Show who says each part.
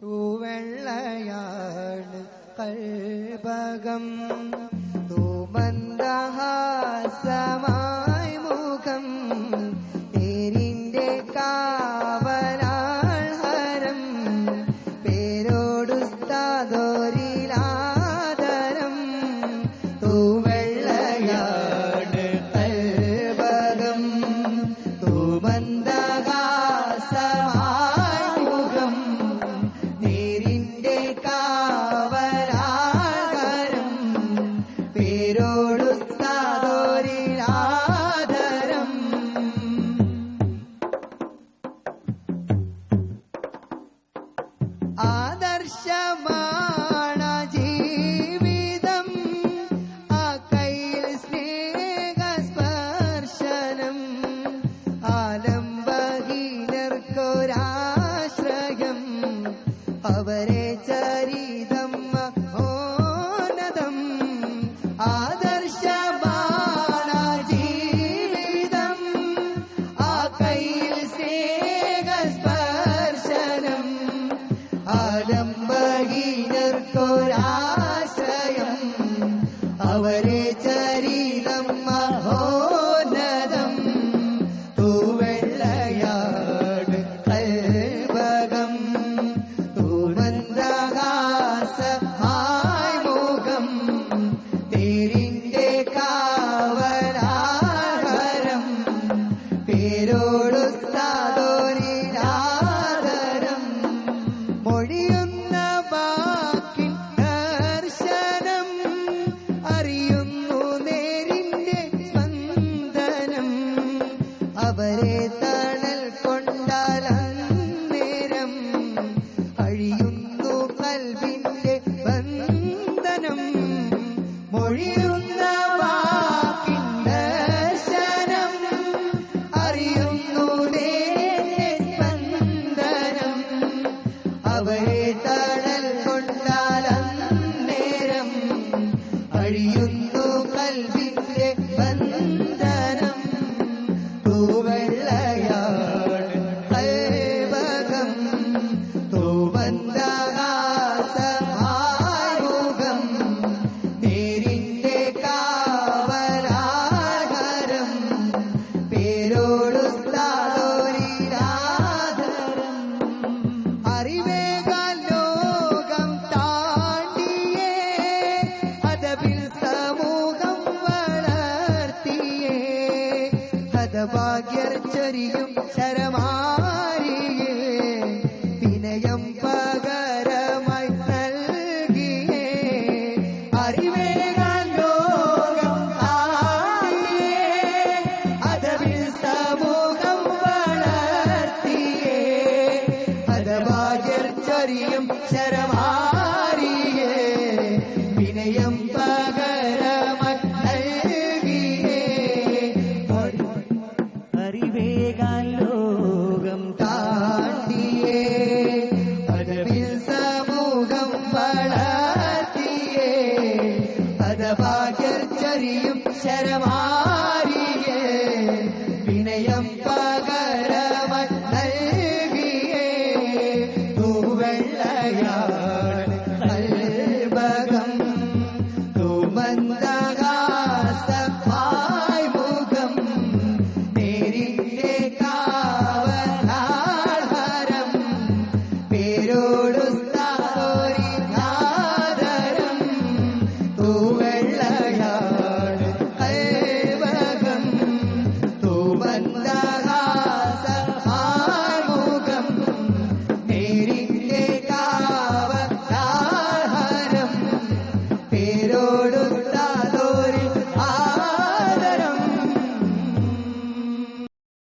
Speaker 1: തൂവെള്ളയാണ് കൽപകം തൂമന്ദഹാസമായി പേരോടുസ്താദോരിലാദരം ആദർശമാണ ജീവിതം. ആ കയ്യിൽ സ്നേഹസ്പർശനം. ആലംബഹീനർക്കൊരാശ്രയം ആലംബഹീനർക്കൊരാശ്രയം അവരെ ചരിതം മഹോന്നതം. തൂവെള്ളയാട് കൽവകം. തൂമന്ദഹാസമായി ആമുഖം. തേരിന്റെ കാവരാഹരം പേരോടുസ്താദോരിലാദരം നേരിന്റെ സ്പന്ദനം. തണൽ അഴിയുന്നു കൽവിന്റെ ബന്ധനം ഹതഭാഗ്യർ ചൊരിയും ശരമാരിയേ വിനയം പകരമായി നൽകിയേ. അറിവേകാൽ ലോകം താണ്ടിയേ അതപിൽ സമൂഹം വളർത്തിയേ. ഹതഭാഗ്യർ ശരമാരിയേ വിനയം പകരമായി ചരിയും ശരമാരിയേ വിനയം പകരമായി നൽകിയേ. തൂവെള്ളയാണ്